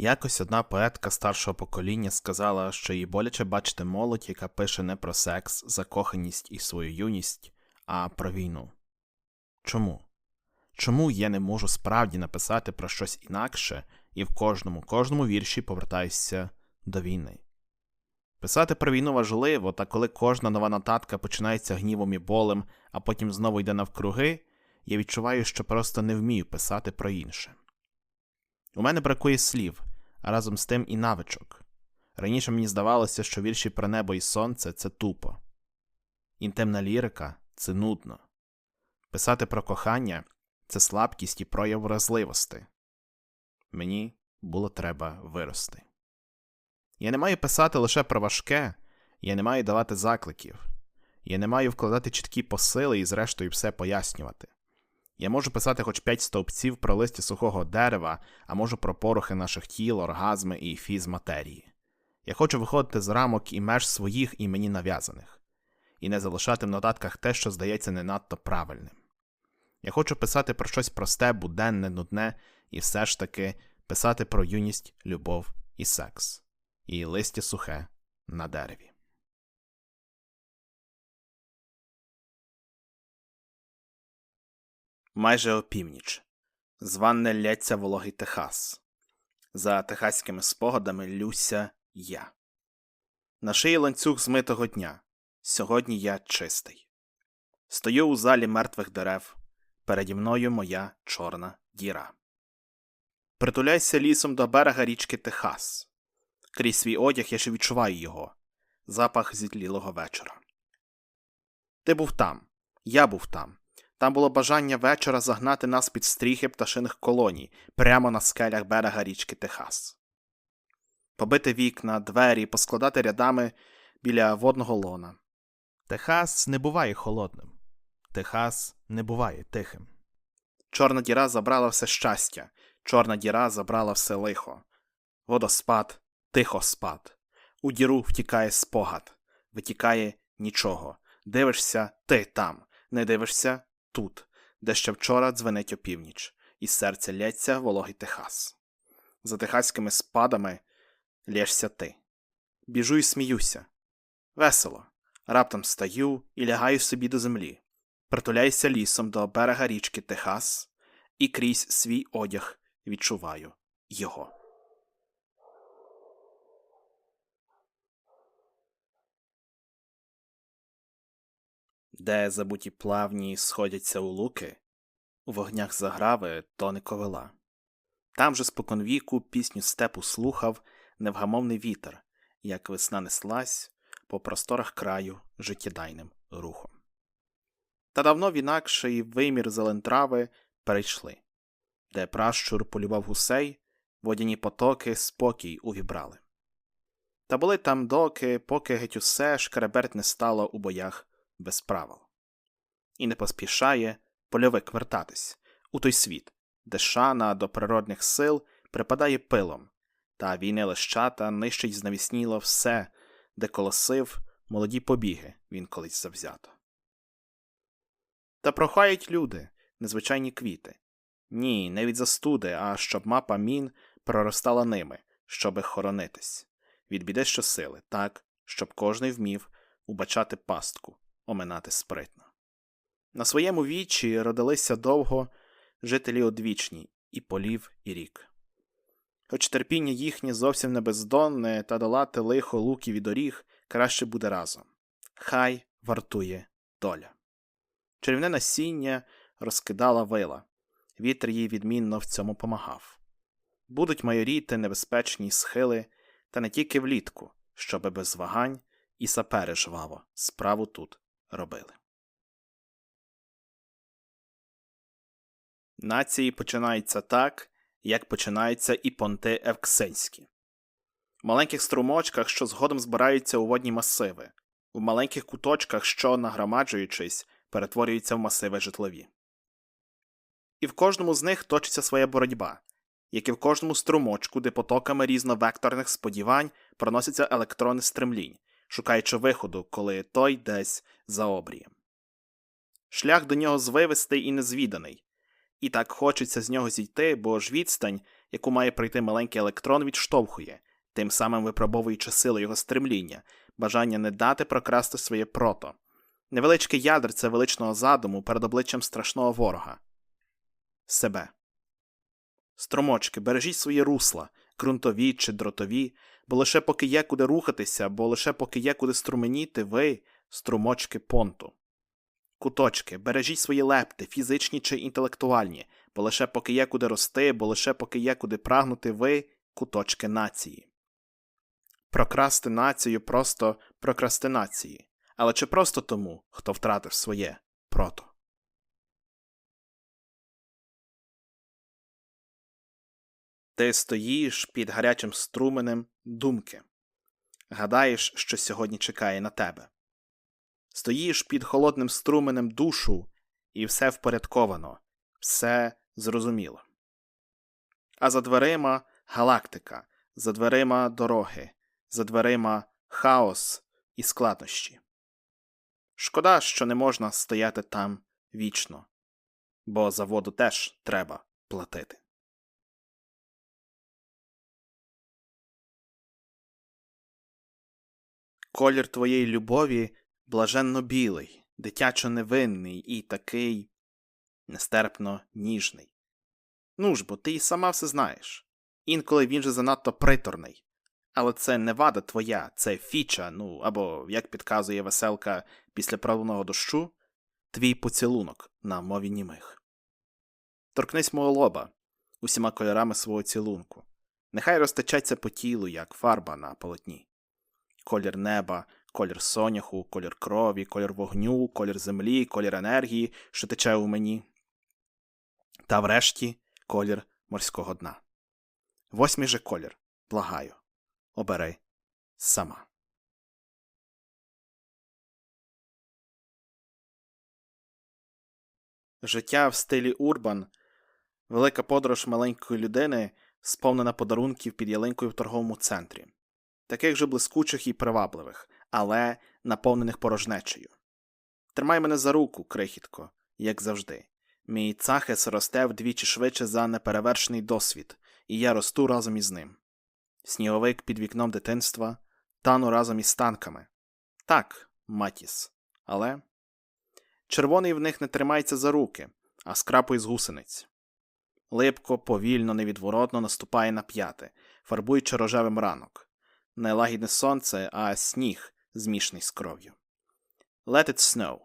Якось одна поетка старшого покоління сказала, що їй боляче бачити молодь, яка пише не про секс, закоханість і свою юність, а про війну. Чому? Чому я не можу справді написати про щось інакше і в кожному, кожному вірші повертаюся до війни? Писати про війну важливо, та коли кожна нова нотатка починається гнівом і болем, а потім знову йде навкруги, я відчуваю, що просто не вмію писати про інше. У мене бракує слів, а разом з тим і навичок. Раніше мені здавалося, що вірші про небо і сонце це тупо. Інтимна лірика це нудно. Писати про кохання це слабкість і прояв вразливості. Мені було треба вирости. Я не маю писати лише про важке, я не маю давати закликів, я не маю вкладати чіткі посили і, зрештою, все пояснювати. Я можу писати хоч п'ять стовпців про листя сухого дерева, а можу про порохи наших тіл, оргазми і фіз матерії. Я хочу виходити з рамок і меж своїх і мені нав'язаних, і не залишати в нотатках те, що здається не надто правильним. Я хочу писати про щось просте, буденне, нудне, і все ж таки писати про юність, любов і секс, і листя сухе на дереві. Майже опівніч. Званне лється вологий Техас. За техаськими спогадами люся я. На шиї ланцюг змитого дня. Сьогодні я чистий. Стою у залі мертвих дерев. Переді мною моя чорна діра. Притуляйся лісом до берега річки Техас. Крізь свій одяг я ще відчуваю його запах зітлілого вечора. Ти був там, я був там. Там було бажання вечора загнати нас під стріхи пташиних колоній прямо на скелях берега річки Техас. Побити вікна, двері, поскладати рядами біля водного лона. Техас не буває холодним. Техас не буває тихим. Чорна діра забрала все щастя, чорна діра забрала все лихо. Водоспад, тихоспад. У діру втікає спогад, витікає нічого. Дивишся ти там, не дивишся тут, де ще вчора дзвенить опівніч, і серце лється вологий Техас. За техаськими спадами лєшся ти. Біжу і сміюся. Весело. Раптом стаю і лягаю собі до землі. Притуляюся лісом до берега річки Техас і крізь свій одяг відчуваю його. Де забуті плавні сходяться у луки, у вогнях заграви тоне ковила. Там же споконвіку пісню степу слухав невгамовний вітер, як весна неслась по просторах краю життєдайним рухом. Та давно в інакший вимір зелентрави перейшли, де пращур полюбав гусей, водяні потоки спокій увібрали. Та були там доки, поки геть усе шкереберть не стало у боях без правил. І не поспішає польовик вертатись у той світ, де шана до природних сил припадає пилом, та війни лещата нищить знавісніло все, де колосив молоді побіги він колись завзято. Та прохають люди, незвичайні квіти. Ні, не від застуди, а щоб мапа мін проростала ними, щоби хоронитись, від біди щосили, так, щоб кожний вмів убачати пастку, оминати спритно. На своєму вічі родилися довго жителі одвічні і полів, і рік. Хоч терпіння їхнє зовсім не бездонне, та долати лихо луків і доріг краще буде разом. Хай вартує доля. Чарівне насіння розкидала вила, вітер їй відмінно в цьому помагав. Будуть майоріти небезпечні схили, та не тільки влітку, щоби без вагань і сапери жваво справу тут робили. Нації починаються так, як починаються і понти евксенські. В маленьких струмочках, що згодом збираються у водні масиви, в маленьких куточках, що, нагромаджуючись, перетворюються в масиви житлові. І в кожному з них точиться своя боротьба, як і в кожному струмочку, де потоками різновекторних сподівань проносяться електрони стремлінь, шукаючи виходу, коли той десь за обрієм. Шлях до нього звивистий і незвіданий, і так хочеться з нього зійти, бо ж відстань, яку має пройти маленький електрон, відштовхує, тим самим випробовуючи силу його стремління, бажання не дати прокрасти своє прото. Невеличке ядерце величного задуму перед обличчям страшного ворога. Себе. Струмочки, бережіть свої русла, ґрунтові чи дротові, бо лише поки є куди рухатися, бо лише поки є куди струменіти, ви струмочки понту. Куточки, бережіть свої лепти, фізичні чи інтелектуальні, бо лише поки є куди рости, бо лише поки є куди прагнути ви куточки нації. Прокрасти націю просто прокрастинації, але чи просто тому, хто втратив своє прото. Ти стоїш під гарячим струменем думки, гадаєш, що сьогодні чекає на тебе. Стоїш під холодним струменем душу, і все впорядковано, все зрозуміло. А за дверима галактика, за дверима дороги, за дверима хаос і складнощі. Шкода, що не можна стояти там вічно, бо за воду теж треба платити. Колір твоєї любові блаженно білий, дитячо невинний і такий нестерпно ніжний. Ну ж бо ти й сама все знаєш. Інколи він же занадто приторний. Але це не вада твоя, це фіча, ну або, як підказує веселка після правного дощу, твій поцілунок на мові німих. Торкнись мого лоба усіма кольорами свого цілунку. Нехай розтечеться по тілу, як фарба на полотні. Колір неба, колір соняху, колір крові, колір вогню, колір землі, колір енергії, що тече у мені. Та врешті колір морського дна. Восьмий же колір, благаю, обери сама. Життя в стилі Урбан велика подорож маленької людини, сповнена подарунків під ялинкою в торговому центрі, таких же блискучих і привабливих, але наповнених порожнечею. Тримай мене за руку, крихітко, як завжди. Мій цахес росте вдвічі швидше за неперевершений досвід, і я росту разом із ним. Сніговик під вікном дитинства, тану разом із танками. Так, матіс, але. Червоний в них не тримається за руки, а скрапує з гусениць. Липко, повільно, невідворотно наступає на п'яти, фарбуючи рожевим ранок. Не лагідне сонце, а сніг, змішаний з кров'ю. Let it snow.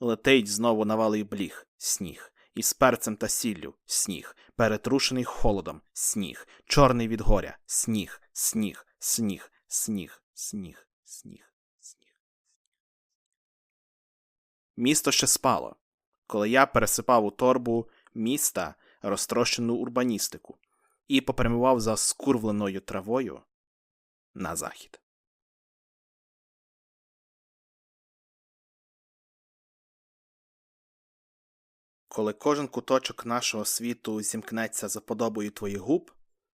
Летить знову навалий бліг, сніг, із перцем та сіллю сніг, перетрушений холодом, сніг, чорний від горя, сніг, сніг, сніг, сніг, сніг, сніг, сніг. Місто ще спало, коли я пересипав у торбу міста розтрощену урбаністику і попрямував за скурвленою травою на захід. Коли кожен куточок нашого світу зімкнеться за подобою твоїх губ,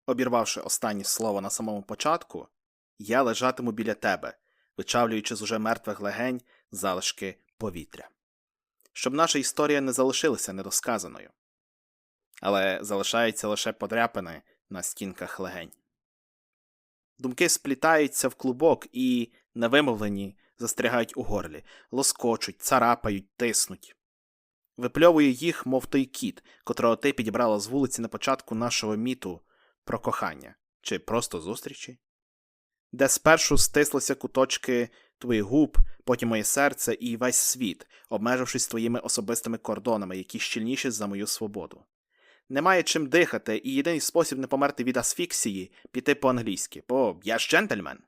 обірвавши останнє слово на самому початку, я лежатиму біля тебе, вичавлюючи з уже мертвих легень залишки повітря. Щоб наша історія не залишилася недосказаною. Але залишаються лише подряпини на стінках легень. Думки сплітаються в клубок і, невимовлені, застрягають у горлі, лоскочуть, царапають, тиснуть. Випльовує їх, мов той кіт, котрого ти підібрала з вулиці на початку нашого міту про кохання чи просто зустрічі, де спершу стислися куточки твоїх губ, потім моє серце і весь світ, обмежившись твоїми особистими кордонами, які щільніші за мою свободу. Немає чим дихати, і єдиний спосіб не померти від асфіксії піти по-англійськи, бо я ж джентльмен.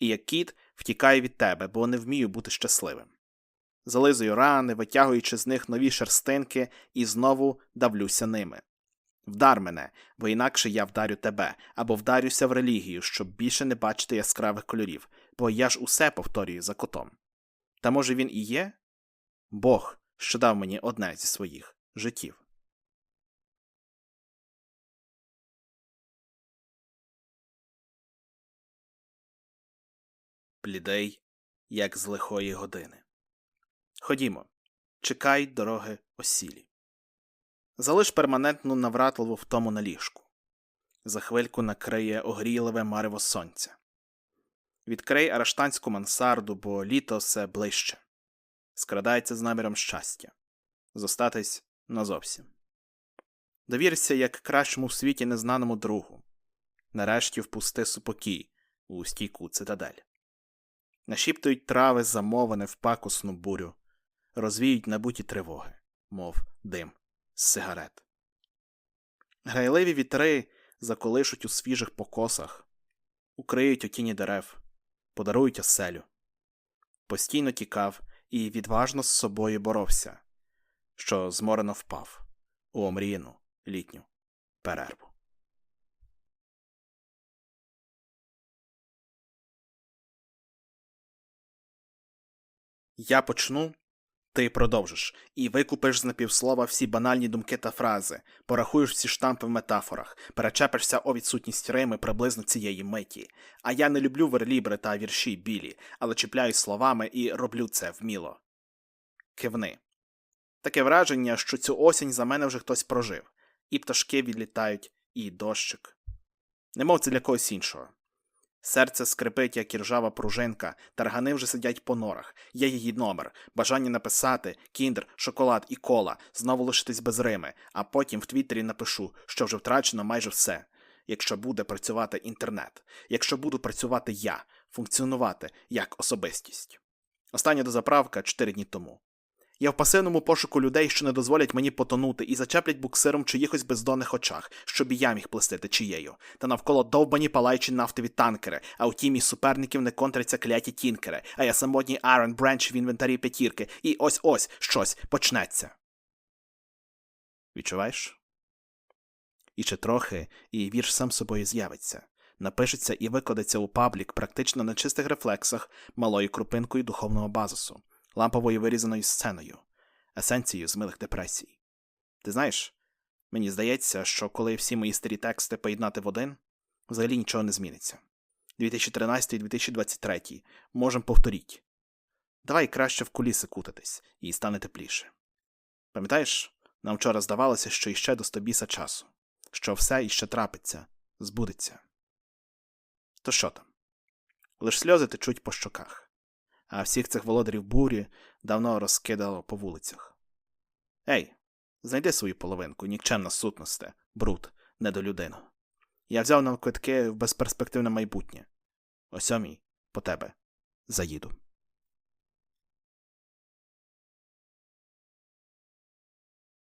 І як кіт втікаю від тебе, бо не вмію бути щасливим. Зализую рани, витягуючи з них нові шерстинки, і знову давлюся ними. Вдар мене, бо інакше я вдарю тебе, або вдарюся в релігію, щоб більше не бачити яскравих кольорів, бо я ж усе повторюю за котом. Та може він і є? Бог, що дав мені одне зі своїх життів. Блідей, як з лихої години. Ходімо, чекай дороги осілі. Залиш перманентну навратливу втому на ліжку. За хвильку накриє огріливе марево сонця. Відкрий арештанську мансарду, бо літо все ближче. Скрадається з наміром щастя. Зостатись назовсім. Довірся як кращому в світі незнаному другу. Нарешті впусти супокій у стійку цитадель. Нашіптують трави замоване в пакусну бурю, розвіють набуті тривоги, мов дим з сигарет. Грайливі вітри заколишуть у свіжих покосах, укриють у тіні дерев, подарують оселю. Постійно тікав і відважно з собою боровся, що зморено впав у омріяну літню перерву. Я почну, ти продовжиш, і викупиш з напівслова всі банальні думки та фрази, порахуєш всі штампи в метафорах, перечепишся о відсутність рими приблизно цієї миті. А я не люблю верлібри та вірші білі, але чіпляюсь словами і роблю це вміло. Кивни. Таке враження, що цю осінь за мене вже хтось прожив, і пташки відлітають, і дощик. Немов це для когось іншого. Серце скрипить, як іржава пружинка, таргани вже сидять по норах, є її номер, бажання написати, кіндер, шоколад і кола, знову лишитись без Рими, а потім в Твіттері напишу, що вже втрачено майже все. Якщо буде працювати інтернет, якщо буду працювати я, функціонувати як особистість. Остання дозаправка 4 дні тому. Я в пасивному пошуку людей, що не дозволять мені потонути, і зачеплять буксиром чиїхось бездонних очах, щоб і я міг плести течією. Та навколо довбані палаючі нафтові танкери, а у тімі суперників не контряться кляті тінкери, а я самотній Iron Branch в інвентарі п'ятірки, і ось ось щось почнеться. Відчуваєш? І ще трохи, і вірш сам собою з'явиться. Напишеться і викладеться у паблік практично на чистих рефлексах малою крупинкою духовного базису ламповою вирізаною сценою, есенцією з милих депресій. Ти знаєш, мені здається, що коли всі мої старі тексти поєднати в один, взагалі нічого не зміниться. 2013-2023 можем повторіть. Давай краще в куліси кутатись і стане тепліше. Пам'ятаєш, нам вчора здавалося, що іще до стобіса часу, що все іще трапиться, збудеться. То що там? Лиш сльози течуть по щоках а всіх цих володарів бурі давно розкидало по вулицях. Ей, знайди свою половинку, нікчемна сутносте, бруд, недолюдину. Я взяв нам квитки в безперспективне майбутнє. О сьомій по тебе заїду.